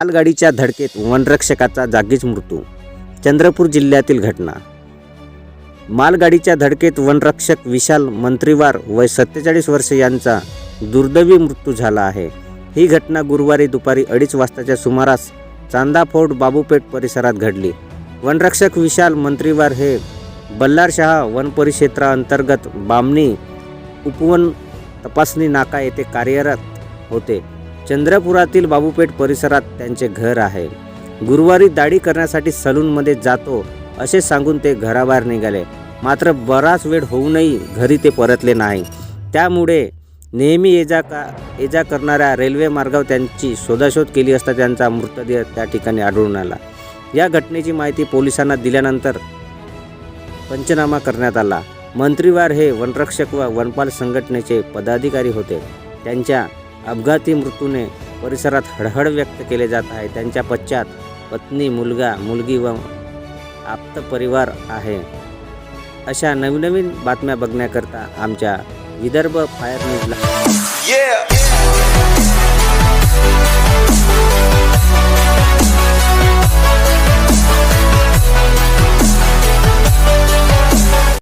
मालगाडीच्या धडकेत वनरक्षकाचा जागीच मृत्यू चंद्रपूर जिल्ह्यातील घटना. मालगाडीच्या धडकेत वनरक्षक विशाल मंत्रीवार वय सत्तेचाळीस वर्ष यांचा दुर्दैवी मृत्यू झाला आहे. ही घटना गुरुवारी दुपारी अडीच वाजताच्या सुमारास चांदाफोड बाबूपेठ परिसरात घडली. वनरक्षक विशाल मंत्रीवार हे बल्लारशहा वन परिक्षेत्राअंतर्गत बामणी उपवन तपासणी नाका येथे कार्यरत होते. चंद्रपुरातील बाबूपेठ परिसरात त्यांचे घर आहे. गुरुवारी दाढी करण्यासाठी सलूनमध्ये जातो असे सांगून ते घराबाहेर निघाले. मात्र बराच वेळ होऊनही घरी ते परतले नाही. त्यामुळे नेहमी ये जा का ये जा करणाऱ्या रेल्वे मार्गावर त्यांची शोधाशोध केली असता त्यांचा मृतदेह त्या ठिकाणी आढळून आला. या घटनेची माहिती पोलिसांना दिल्यानंतर पंचनामा करण्यात आला. मंत्रीवार हे वनरक्षक व वनपाल संघटनेचे पदाधिकारी होते. त्यांच्या अपघाती मृत्यूने परिसरात हळहळ व्यक्त केले जात आहे. त्यांच्या पश्चात पत्नी मुलगा मुलगी व आप्त परिवार आहे. अशा नवनवीन बातम्या बघण्याकरता आमच्या विदर्भ फायर न्यूजला